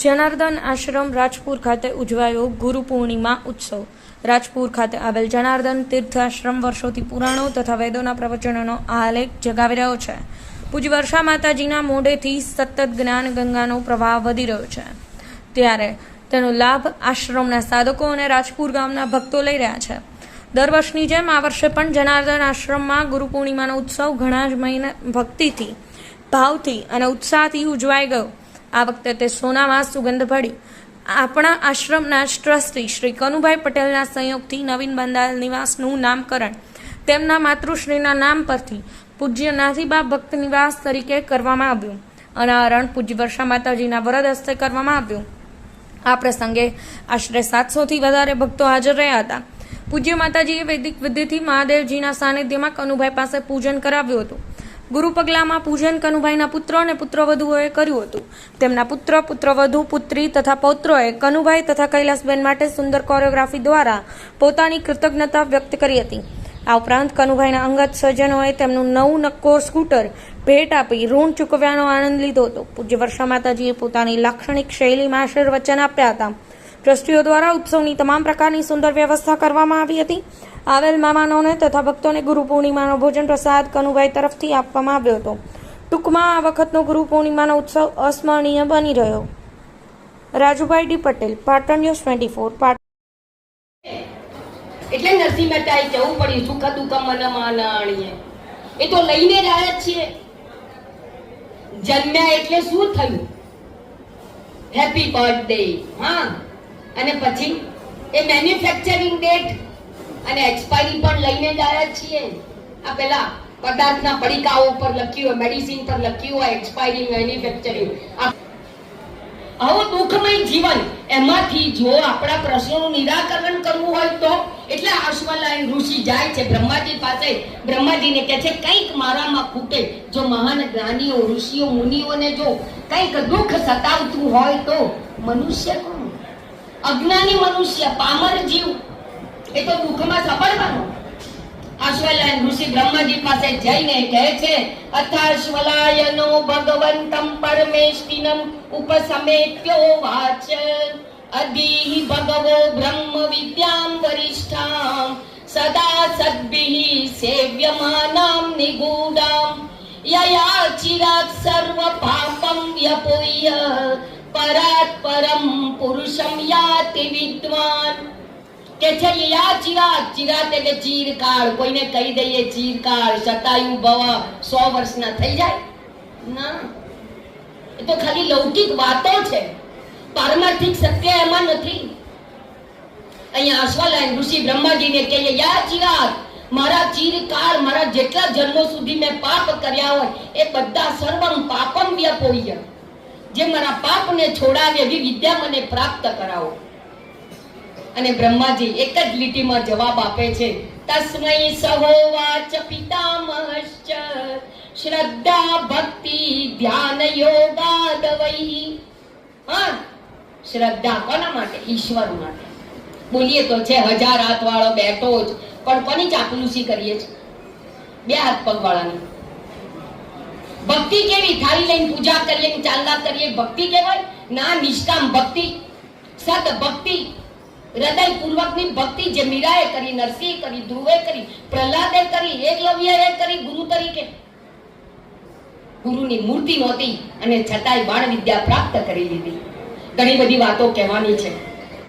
જનાર્દન આશ્રમ રાજપુર ખાતે ઉજવાયો ગુરુ પૂર્ણિમા ઉત્સવ. રાજપુર ખાતે આવેલ જનાર્દન તીર્થ આશ્રમ વર્ષોથી પુરાણો તથા વેદોના પ્રવચનોનો આલેખ જગાવી રહ્યો છે. પૂજ્ય વર્ષા માતાજીના મોઢેથી સતત જ્ઞાન ગંગાનો પ્રવાહ વધી રહ્યો છે. ત્યારે તેનો લાભ આશ્રમના સાધકો અને રાજપુર ગામના ભક્તો લઈ રહ્યા છે. દર વર્ષની જેમ આ વર્ષે પણ જનાર્દન આશ્રમમાં ગુરુ પૂર્ણિમાનો ઉત્સવ ઘણા જ મહિના ભક્તિથી, ભાવથી અને ઉત્સાહથી ઉજવાઈ ગયો. આ વખતે તે સોનામાં સુગંધ ભળી. આપણા આશ્રમના ટ્રસ્ટી શ્રી કનુભાઈ પટેલના સંયોગથી નવીન બંદાલ નિવાસનું નામકરણ તેમના માતૃશ્રીના નામ પરથી પૂજ્ય નાથીબા ભક્ત નિવાસ તરીકે કરવામાં આવ્યું અનાવરણ પૂજ્ય વર્ષા માતાજીના વરદ હસ્તે કરવામાં આવ્યું. આ પ્રસંગે આશરે સાતસોથી વધારે ભક્તો હાજર રહ્યા હતા. પૂજ્ય માતાજીએ વૈદિક વિધિથી મહાદેવજીના સાનિધ્યમાં કનુભાઈ પાસે પૂજન કરાવ્યું હતું. ગુરુ પગલામાં પૂજન કનુભાઈના પુત્ર અને પુત્રવધુઓએ કર્યું હતું. તેમના પુત્ર, પુત્રવધુ, પુત્રી તથા પૌત્રોએ કનુભાઈ તથા કૈલાસબેન માટે સુંદર કોરિયોગ્રાફી દ્વારા પોતાની કૃતજ્ઞતા વ્યક્ત કરી હતી. આ ઉપરાંત કનુભાઈના અંગત સજ્જનોએ તેમનું નવું નક્કો સ્કૂટર, ભેટ આપી ઋણ ચૂકવ્યાનો આનંદ લીધો હતો. પૂજ્ય વર્ષા માતાજીએ પોતાની લાક્ષણિક શૈલીમાં આશીર્વચન આપ્યા હતા. ટ્રસ્ટીઓ દ્વારા ઉત્સવની તમામ પ્રકારની સુંદર વ્યવસ્થા કરવામાં આવી હતી. આવેલ મહેમાનોને તથા ભક્તોને ગુરુ પૂર્ણિમાનો ભોજન પ્રસાદ કનુભાઈ તરફથી આપવામાં આવ્યો હતો. ટૂંકમાં આ વખતનો ગુરુ પૂર્ણિમાનો ઉત્સવ અસ્મરણીય બની રહ્યો. Rajubhai D Patel, Patan news twenty four એટલે નરસિંહ મહેતાએ જવું પડ્યું સુખ દુઃખ મન માનાણીએ. એ તો લઈને જ આવ્યા છીએ. જન્મ્યા એટલે શું થયું? હેપી બર્થડે હા. અને પછી એ મેન્યુફેક્ચરિંગ ડેટ અને એક્સપાયરી પણ લઈને જ છીએ. આ પેલા પદાર્થના પડીકાઓ ઉપર લખ્યું હોય મેડિસિન પર લખ્યું હોય એક્સપાયરી મેન્યુફેક્ચરિંગ આવું દુઃખમય જીવન. એમાંથી જો આપણા પ્રશ્નોનું નિરાકરણ કરવું હોય તો એટલે અશ્વલાયન ઋષિ જાય છે. બ્રહ્માજી પાસે બ્રહ્માજીને કહે છે, કંઈક મારામાં ખૂટે. જો મહાન જ્ઞાનીઓ, ઋષિઓ, મુનિઓને જો કંઈક દુઃખ સતાવતું હોય તો મનુષ્ય કોણ અજ્ઞાની મનુષ્ય, પામર જીવ, એ તો દુઃખમાં સફળવાનો અશ્વલાયન ઋષિ બ્રહ્માજી પાસે જઈને કહે છે અથાશ્વલાયનો ભગવંતમ પરમેષ્ટિનમ ઉપસમેત્યો વાચ. અધિ ભગવો બ્રહ્મ વિદ્યામ વરિષ્ઠામ, સદા સદ્ભિઃ સેવ્યમાનામ નિગૂઢામ. યયા ચિરાત સર્વ પાપમ વ્યપોય પરાત પરમ પુરુષમ યાતિ વિદ્વાન. કે છે યા ચિરાગ ચિરાગ એટલે ચીરકાળ. કોઈને કહી દઈએ ચીરકાળ, શતાયુ ભવ, સો વર્ષના થઈ જાય. ના. એ તો ખાલી લૌકિક વાતો છે. પારમાર્થિક સત્ય એમાં નથી. અહીંયા અશ્વલાયન ઋષિ બ્રહ્માજીને કહીએ, યા ચિરાગ, મારા ચીરકાળ, મારા જેટલા જન્મો સુધી મેં પાપ કર્યા હોય, એ બધા સર્વમ પાપમ વ્યપોય જે મારા પાપને છોડાવે એવી વિદ્યા મને પ્રાપ્ત કરાવો. અને બ્રહ્માજી એક જ લીટીમાં જવાબ આપે છે તસ્મય સહોવાચ પિતામહશ્ચ, શ્રદ્ધા ભક્તિ ધ્યાન યોગાદવૈ હા, શ્રદ્ધા કોના માટે? ઈશ્વર માટે. બોલીએ તો છે, હજાર હાથ વાળો બેઠો જ, પણ કોની ચાપલુસી કરીએ છે? બે હાથ પગ વાળાની ભક્તિ કેવી? થાળી લઈને પૂજા કરીએ ને ચાંદા કરીએ? ભક્તિ કહેવાય? ના, નિષ્કામ ભક્તિ. સત ભક્તિ. હૃદય પૂર્વકની ભક્તિ જે મીરાએ કરી, નરસિંહ કરી, ધ્રુવે કરી, પ્રહલાદે કરી, એકલવ્યએ કરી, ગુરુ તરીકે. ગુરુની મૂર્તિ નહોતી અને છતાંય બાણ વિદ્યા પ્રાપ્ત કરી લીધી. ઘણી બધી વાતો કહેવાની છે.